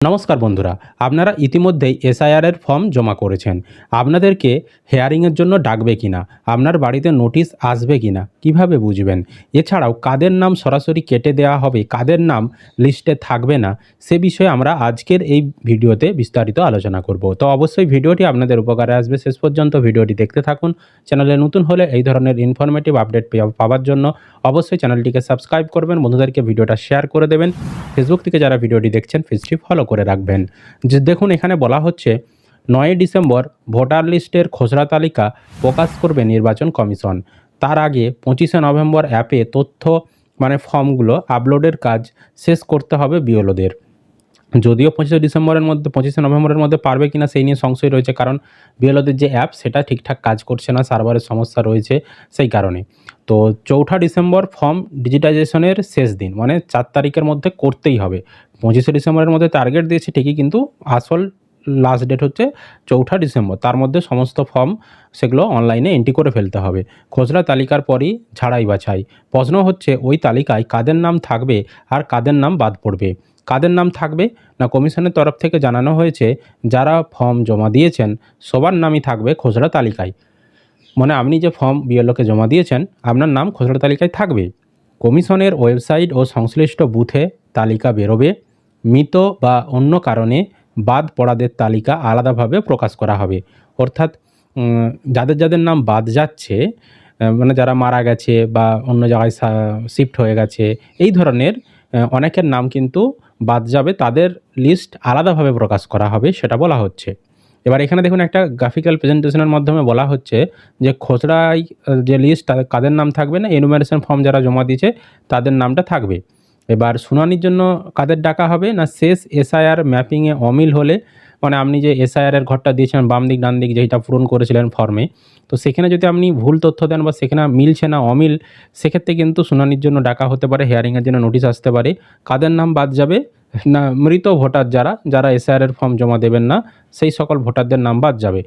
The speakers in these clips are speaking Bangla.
নমস্কার বন্ধুরা, আপনারা ইতিমধ্যেই এসআইআর এর ফর্ম জমা করেছেন। আপনাদেরকে হেয়ারিংয়ের জন্য ডাকবে কিনা, আপনার বাড়িতে নোটিশ আসবে কিনা, কীভাবে বুঝবেন? এছাড়াও কাদের নাম সরাসরি কেটে দেওয়া হবে, কাদের নাম লিস্টে থাকবে না, সে বিষয়ে আমরা আজকের এই ভিডিওতে বিস্তারিত আলোচনা করব। তো অবশ্যই ভিডিওটি আপনাদের উপকারে আসবে। শেষ পর্যন্ত ভিডিওটি দেখতে থাকুন। চ্যানেলে নতুন হলে এই ধরনের ইনফরমেটিভ আপডেট পাওয়ার জন্য অবশ্যই চ্যানেলটিকে সাবস্ক্রাইব করবেন। বন্ধুদেরকে ভিডিওটা শেয়ার করে দেবেন। ফেসবুক থেকে যারা ভিডিওটি দেখছেন পেজটি ফলো করে রাখবেন। যে দেখুন, এখানে বলা হচ্ছে, নয় ডিসেম্বর ভোটার লিস্টের খসড়া তালিকা প্রকাশ করবে নির্বাচন কমিশন। তার আগে পঁচিশে নভেম্বর অ্যাপে তথ্য মানে ফর্মগুলো আপলোডের কাজ শেষ করতে হবে বিওলোদের যদিও পঁচিশে ডিসেম্বরের মধ্যে, পঁচিশে নভেম্বরের মধ্যে পারবে কিনা সেই নিয়ে সংশয় রয়েছে, কারণ বিএলওদের যে অ্যাপ সেটা ঠিকঠাক কাজ করছে না সার্ভারের সমস্যা রয়েছে সেই কারণে। তো চৌঠা ডিসেম্বর ফর্ম ডিজিটাইজেশনের শেষ দিন মানে চার তারিখের মধ্যে করতেই হবে। পঁচিশে ডিসেম্বরের মধ্যে টার্গেট দিয়েছে ঠিকই, কিন্তু আসল লাস্ট ডেট হচ্ছে চৌঠা ডিসেম্বর। তার মধ্যে সমস্ত ফর্ম সেগুলো অনলাইনে এন্ট্রি করে ফেলতে হবে। খসড়া তালিকার পরই ছাড়াই বাছাই। প্রশ্ন হচ্ছে, ওই তালিকায় কাদের নাম থাকবে আর কাদের নাম বাদ পড়বে? কাদের নাম থাকবে? না কমিশনের তরফ থেকে জানানো হয়েছে যারা ফর্ম জমা দিয়েছেন, সবার নামই থাকবে খসড়া তালিকায়। মানে আপনি যে ফর্ম বিএলওকে জমা দিয়েছেন, আপনার নাম খসড়া তালিকায় থাকবে। কমিশনের ওয়েবসাইট ও সংশ্লিষ্ট বুথে তালিকা বেরোবে। মৃত বা অন্য কারণে বাদ পড়াদের তালিকা আলাদাভাবে প্রকাশ করা হবে। অর্থাৎ যাদের যাদের নাম বাদ যাচ্ছে মানে যারা মারা গেছে বা অন্য জায়গায় শিফট হয়ে গেছে, এই ধরনের অনেকের নাম কিন্তু বাদ যাবে, তাদের লিস্ট আলাদাভাবে প্রকাশ করা হবে, সেটা বলা হচ্ছে। এবার এখানে দেখুন একটা গ্রাফিক্যাল প্রেজেন্টেশনের মাধ্যমে বলা হচ্ছে যে খসড়াই যে লিস্ট কাদের নাম থাকবে না এনুমারেশন ফর্ম যারা জমা দিয়েছে, তাদের নামটা থাকবে। এবার শুনানির জন্য কাদের ডাকা হবে না, শেষ এসআইআর ম্যাপিংয়ে অমিল হলে মানে আপনি যে এসআইআর এর ঘরটা দিয়েছেন বাম দিক, ডান দিক যেটা পূরণ করেছিলেন ফর্মে তো সেখানে যদি আপনি ভুল তথ্য দেন বা সেখানে মিলছে না, অমিল, সেক্ষেত্রে কিন্তু শুনানির জন্য ডাকা হতে পারে হেয়ারিংয়ের জন্য নোটিশ আসতে পারে। কাদের নাম বাদ যাবে? না, মৃত ভোটার যারা যারা এসআইআর এর ফর্ম জমা দেবেন না, সেই সকল ভোটারদের নাম বাদ যাবে।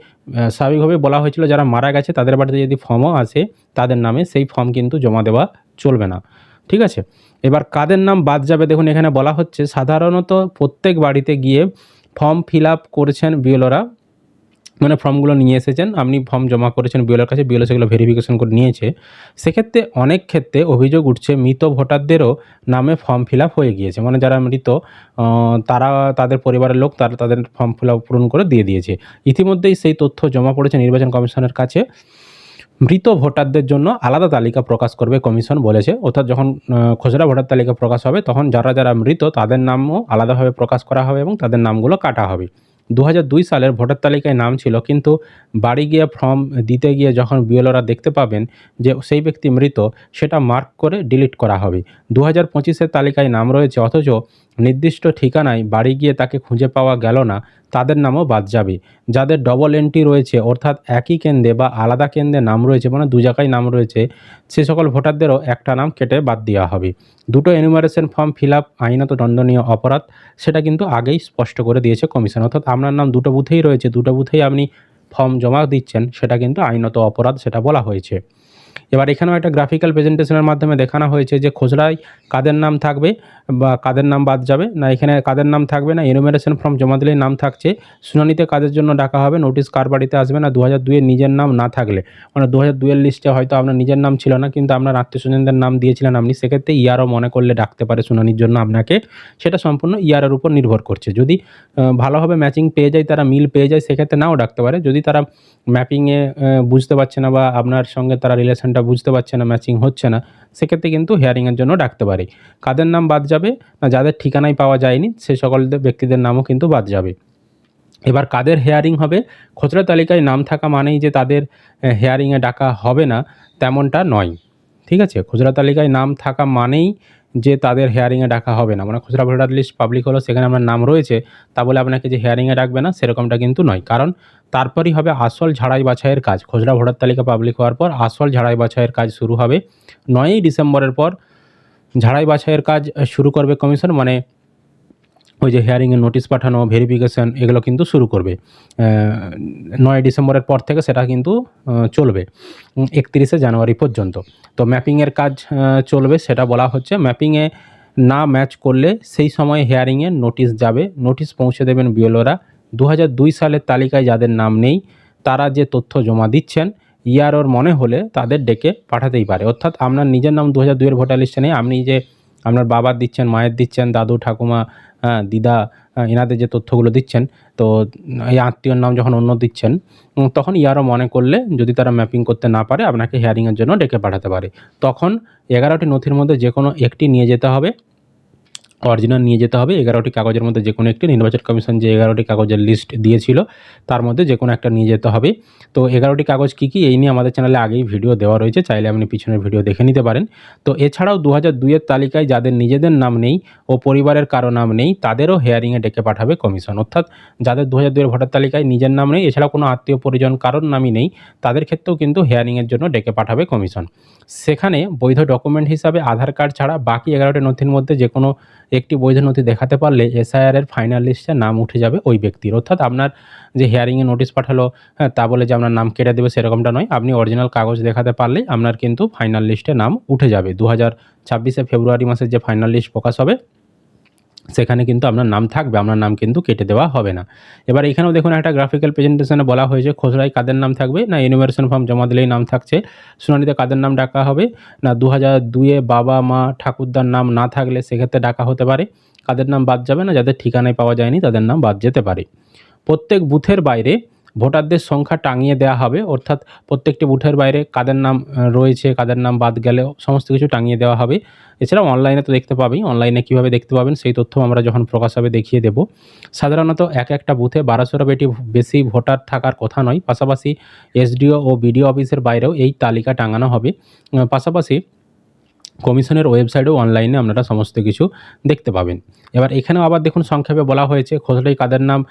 স্বাভাবিকভাবে বলা হয়েছিল যারা মারা গেছে, তাদের বাড়িতে যদি ফর্মও আসে, তাদের নামে সেই ফর্ম কিন্তু জমা দেওয়া চলবে না। ঠিক আছে? এবার কাদের নাম বাদ যাবে? দেখুন, এখানে বলা হচ্ছে, সাধারণত প্রত্যেক বাড়িতে গিয়ে ফর্ম ফিল আপ করেছেন বিএলওরা মানে ফর্মগুলো নিয়ে এসেছেন, আপনি ফর্ম জমা করেছেন বিএলের কাছে, বিএলও সেগুলো ভেরিফিকেশন করে নিয়েছে। সেক্ষেত্রে অনেক ক্ষেত্রে অভিযোগ উঠছে, মৃত ভোটারদেরও নামে ফর্ম ফিল হয়ে গিয়েছে। মানে যারা মৃত তারা, তাদের পরিবারের লোক, তারা তাদের ফর্ম ফিল পূরণ করে দিয়ে দিয়েছে। ইতিমধ্যেই সেই তথ্য জমা পড়েছে নির্বাচন কমিশনের কাছে। মৃত ভোটারদের জন্য আলাদা তালিকা প্রকাশ করবে কমিশন বলেছে। অর্থাৎ যখন খুচরা ভোটার তালিকা প্রকাশ হবে, তখন যারা যারা মৃত, তাদের নামও আলাদাভাবে প্রকাশ করা হবে এবং তাদের নামগুলো কাটা হবে। দু সালের ভোটার তালিকায় নাম ছিল, কিন্তু বাড়ি গিয়ে ফর্ম দিতে গিয়ে যখন বিএলওরা দেখতে পাবেন যে সেই ব্যক্তি মৃত, সেটা মার্ক করে ডিলিট করা হবে। দু হাজার তালিকায় নাম রয়েছে, অথচ নির্দিষ্ট ঠিকানায় বাড়ি গিয়ে তাকে খুঁজে পাওয়া গেল না। তাদের নামও বাদ যাবে। যাদের ডবল এন্ট্রি রয়েছে, অর্থাৎ একই কেন্দ্রে বা আলাদা কেন্দ্রে নাম রয়েছে মানে দু জায়গায় নাম রয়েছে, সে সকল ভোটারদেরও একটা নাম কেটে বাদ দেওয়া হবে। দুটো এনুমারেশন ফর্ম ফিল আপ আইনত দণ্ডনীয় অপরাধ, সেটা কিন্তু আগেই স্পষ্ট করে দিয়েছে কমিশন অর্থাৎ আপনার নাম দুটো বুথেই রয়েছে, দুটো বুথেই আপনি ফর্ম জমা দিচ্ছেন, সেটা কিন্তু আইনত অপরাধ, সেটা বলা হয়েছে। এবার এখানেও একটা গ্রাফিক্যাল প্রেজেন্টেশনের মাধ্যমে দেখানো হয়েছে যে খসড়ায় কাদের নাম থাকবে বা কাদের নাম বাদ যাবে। না, এখানে কাদের নাম থাকবে না এনুমেরেশন ফর্ম জমা দিলেই নাম থাকছে। শুনানিতে কাদের জন্য ডাকা হবে নোটিশ কার বাড়িতে আসবে না দু হাজার দুইয়ের নিজের নাম না থাকলে। মানে দু হাজার দুইয়ের লিস্টে হয়তো আপনার নিজের নাম ছিল না, কিন্তু আপনার আত্মীয় স্বজনদের নাম দিয়েছিলেন আপনি, সেক্ষেত্রে ইয়ারও মনে করলে ডাকতে পারে শুনানির জন্য আপনাকে। সেটা সম্পূর্ণ ইয়ারের উপর নির্ভর করছে। যদি ভালোভাবে ম্যাচিং পেয়ে যায়, তারা মিল পেয়ে যায়, সেক্ষেত্রে নাও ডাকতে পারে। যদি তারা ম্যাপিংয়ে বুঝতে পারছে না বা আপনার সঙ্গে তারা রিলেশনটা বুঝতে পারছে না ম্যাচিং হচ্ছে না, সেক্ষেত্রে কিন্তু হেয়ারিংয়ের জন্য ডাকতে পারে। কাদের নাম বাদ যাবে না যাদের ঠিকানায় পাওয়া যায়নি, সে সকল ব্যক্তিদের নামও কিন্তু বাদ যাবে। এবার কাদের হেয়ারিং হবে খসড়া তালিকায় নাম থাকা মানেই যে তাদের হেয়ারিংয়ে ডাকা হবে না, তেমনটা নয়। ঠিক আছে? খুচরা তালিকায় নাম থাকা মানেই যে তাদের হেয়ারিংয়ে ডাকা হবে না। মানে খুচরা ভোটার লিস্ট পাবলিক হলো, সেখানে আপনার নাম রয়েছে, তা বলে আপনাকে যে হেয়ারিংয়ে ডাকবে না, সেরকমটা কিন্তু নয়। কারণ তারপরই হবে আসল ঝাড়াই বাছাইয়ের কাজ। খুচরা ভোটার তালিকা পাবলিক হওয়ার পর আসল ঝাড়াই বাছাইয়ের কাজ শুরু হবে। নয়ই ডিসেম্বরের পর ঝাড়াই বাছাইয়ের কাজ শুরু করবে কমিশন। মানে ওই যে হেয়ারিংয়ের নোটিশ পাঠানো ভেরিফিকেশান এগুলো কিন্তু শুরু করবে। নয় ডিসেম্বরের পর থেকে সেটা কিন্তু চলবে একত্রিশে জানুয়ারি পর্যন্ত। তো ম্যাপিংয়ের কাজ চলবে, সেটা বলা হচ্ছে। ম্যাপিংয়ে না ম্যাচ করলে সেই সময় হেয়ারিংয়ে নোটিশ যাবে। নোটিশ পৌঁছে দেবেন বিএলওরা। দু দুই সালের তালিকায় যাদের নাম নেই, তারা যে তথ্য জমা দিচ্ছেন, ইয়ার ওর মনে হলে তাদের ডেকে পাঠাতেই পারে। অর্থাৎ আপনার নিজের নাম দু হাজার দুইয়ের ভোটার লিস্টে নেই, আপনি যে আপনার বাবার দিচ্ছেন, মায়ের দিচ্ছেন, দাদু, ঠাকুমা হ্যাঁ, দিদা এনাদের যে তথ্যগুলো দিচ্ছেন তো এই আত্মীয়র নাম যখন অন্য দিচ্ছেন তখন ইয়ারও মনে করলে যদি তারা ম্যাপিং করতে না পারে আপনাকে হিয়ারিংয়ের জন্য ডেকে পাঠাতে পারে। তখন এগারোটি নথির মধ্যে যে কোনো একটি নিয়ে যেতে হবে। অরিজিনাল নিয়ে যেতে হবে। এগারোটি কাগজের মধ্যে যে কোনো একটি নির্বাচন কমিশন যে এগারোটি কাগজের লিস্ট দিয়েছিল, তার মধ্যে যে কোনো একটা নিয়ে যেতে হবে। তো এগারোটি কাগজ কী কী, এই নিয়ে আমাদের চ্যানেলে আগেই ভিডিও দেওয়া রয়েছে, চাইলে আপনি পিছনের ভিডিও দেখে নিতে পারেন। তো এছাড়াও দু হাজার দুইয়ের তালিকায় যাদের নিজেদের নাম নেই ও পরিবারের কারও নাম নেই, তাদেরও হেয়ারিংয়ে ডেকে পাঠাবে কমিশন। অর্থাৎ যাদের দু হাজার দুইয়ের ভোটার তালিকায় নিজের নাম নেই এছাড়া কোনো আত্মীয় পরিজন কারোর নামই নেই, তাদের ক্ষেত্রেও কিন্তু হেয়ারিংয়ের জন্য ডেকে পাঠাবে কমিশন। সেখানে বৈধ ডকুমেন্ট হিসাবে আধার কার্ড ছাড়া বাকি এগারোটি নথির মধ্যে যে কোনো একটি বৈধ নথি দেখাতে পারলে এসআইআর এর ফাইনাল লিস্টে নাম উঠে যাবে ওই ব্যক্তির। অর্থাৎ আপনার যে হিয়ারিংয়ে নোটিশ পাঠালো হ্যাঁ তা বলে যে আপনার নাম কেটে দেবে সেরকমটা নয়। আপনি অরিজিনাল কাগজ দেখাতে পারলেই আপনার কিন্তু ফাইনাল লিস্টে নাম উঠে যাবে। দু হাজার ছাব্বিশে ফেব্রুয়ারি মাসের যে ফাইনাল লিস্ট প্রকাশ হবে সেখানে কিন্তু আপনার নাম থাকবে, আপনার নাম কিন্তু কেটে দেওয়া হবে না। এবার এখানেও দেখুন একটা গ্রাফিক্যাল প্রেজেন্টেশনে বলা হয়েছে খসড়ায় কাদের নাম থাকবে? না ইনুমারেশন ফর্ম জমা দিলেই নাম থাকছে। শুনানিতে কাদের নাম ডাকা হবে? না দু হাজার দুইয়ে বাবা, মা, ঠাকুরদার নাম না থাকলে সেক্ষেত্রে ডাকা হতে পারে। কাদের নাম বাদ যাবে না, যাদের ঠিকানায় পাওয়া যায়নি তাদের নাম বাদ যেতে পারে। প্রত্যেক বুথের বাইরে ভোটারদের সংখ্যা টাঙিয়ে দেওয়া হবে, অর্থাৎ প্রত্যেকটি বুথের বাইরে কাদের নাম রয়েছে, কাদের নাম বাদ গেলেও সমস্ত কিছু টাঙিয়ে দেওয়া হবে। এছাড়াও অনলাইনে তো দেখতে পাবেই, অনলাইনে কীভাবে দেখতে পাবেন সেই তথ্য আমরা যখন প্রকাশ হবে দেখিয়ে দেব। সাধারণত এক একটা বুথে বারোশোর বেটি বেশি ভোটার থাকার কথা নয়, পাশাপাশি এসডিও ও বিডিও অফিসের বাইরেও এই তালিকা টাঙানো হবে। পাশাপাশি কমিশনের ওয়েবসাইটেও অনলাইনে আপনারা সমস্ত কিছু দেখতে পাবেন। এবার এখানেও আবার দেখুন, সংক্ষেপে বলা হয়েছে খোসড়ায় কাদের নাম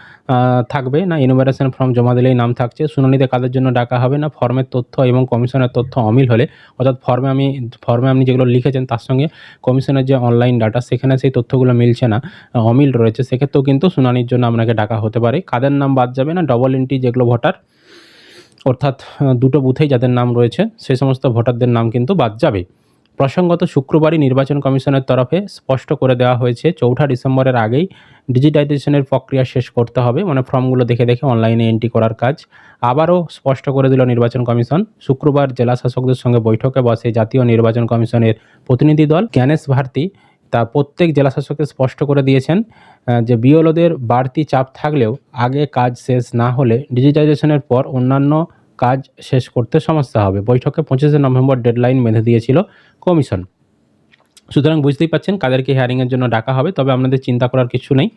থাকবে না ইনোভেশন ফর্ম জমা দিলেই নাম থাকছে, শুনানিতে কাদের জন্য ডাকা হবে না ফর্মের তথ্য এবং কমিশনের তথ্য অমিল হলে, অর্থাৎ ফর্মে আমি ফর্মে আপনি যেগুলো লিখেছেন তার সঙ্গে কমিশনের যে অনলাইন ডাটা সেখানে সেই তথ্যগুলো মিলছে না অমিল রয়েছে। সেক্ষেত্রেও কিন্তু শুনানির জন্য আপনাকে ডাকা হতে পারে। কাদের নাম বাদ যাবে না ডবল এন্ট্রি যেগুলো ভোটার, অর্থাৎ দুটো বুথেই যাদের নাম রয়েছে সেই সমস্ত ভোটারদের নাম কিন্তু বাদ যাবে। প্রসঙ্গত শুক্রবারই নির্বাচন কমিশনের তরফে স্পষ্ট করে দেওয়া হয়েছে, চৌঠা ডিসেম্বরের আগেই ডিজিটাইজেশনের প্রক্রিয়া শেষ করতে হবে মানে ফর্মগুলো দেখে দেখে অনলাইনে এন্ট্রি করার কাজ। আবারও স্পষ্ট করে দিল নির্বাচন কমিশন, শুক্রবার জেলা শাসকদের সঙ্গে বৈঠকে বসে জাতীয় নির্বাচন কমিশনের প্রতিনিধি দল জ্ঞানেশ ভারতী তা প্রত্যেক জেলা শাসককে স্পষ্ট করে দিয়েছেন যে বিওলোদের বাড়তি চাপ থাকলেও আগে কাজ শেষ না হলে ডিজিটাইজেশনের পর অন্যান্য কাজ শেষ করতে সমস্যা হবে। বৈঠকে পঁচিশে নভেম্বর ডেডলাইন বেঁধে দিয়েছিল কমিশন। সুতরাং বুঝতেই পাচ্ছেন, কাদেরকে হিয়ারিংয়ের জন্য ডাকা হবে, তবে আপনাদের চিন্তা করার কিছু নেই।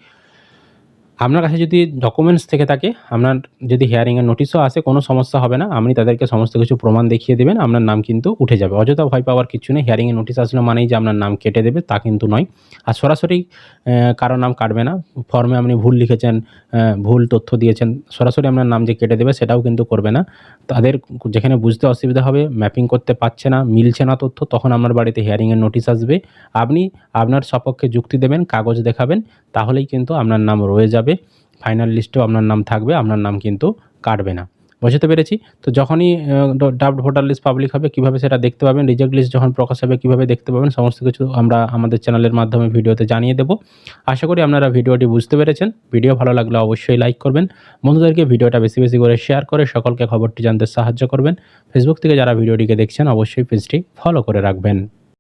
আপনার কাছে যদি ডকুমেন্টস থেকে থাকে, আপনার যদি হিয়ারিংয়ের নোটিশও আসে, কোনো সমস্যা হবে না। আপনি তাদেরকে সমস্ত কিছু প্রমাণ দেখিয়ে দেবেন, আপনার নাম কিন্তু উঠে যাবে। অযথা ভয় পাওয়ার কিছু নেই। হিয়ারিংয়ের নোটিশ আসলে মানেই যে আপনার নাম কেটে দেবে, তা কিন্তু নয়। আর সরাসরি কারও নাম কাটবে না। ফর্মে আপনি ভুল লিখেছেন ভুল তথ্য দিয়েছেন, সরাসরি আপনার নাম যে কেটে দেবে, সেটাও কিন্তু করবে না। তাদের যেখানে বুঝতে অসুবিধা হবে ম্যাপিং করতে পারছে না, মিলছে না তথ্য, তখন আপনার বাড়িতে হিয়ারিংয়ের নোটিশ আসবে। আপনি আপনার সপক্ষে যুক্তি দেবেন, কাগজ দেখাবেন, তাহলেই কিন্তু আপনার নাম রয়ে যাবে। ফাইনাল লিস্টেও আপনার নাম থাকবে, আপনার নাম কিন্তু কাটবে না। বুঝতে পেরেছি? তো যখনই ডাব্ট ভোটার লিস্ট পাবলিক হবে, কীভাবে সেটা দেখতে পাবেন? রিজেক্ট লিস্ট যখন প্রকাশ হবে, কীভাবে দেখতে পাবেন? সমস্ত কিছু আমরা আমাদের চ্যানেলের মাধ্যমে ভিডিওতে জানিয়ে দেবো। আশা করি আপনারা ভিডিওটি বুঝতে পেরেছেন। ভিডিও ভালো লাগলে অবশ্যই লাইক করবেন। বন্ধুদেরকে ভিডিওটা বেশি বেশি করে শেয়ার করে সকলকে খবরটি জানতে সাহায্য করবেন। ফেসবুক থেকে যারা ভিডিওটিকে দেখছেন, অবশ্যই পেজটি ফলো করে রাখবেন।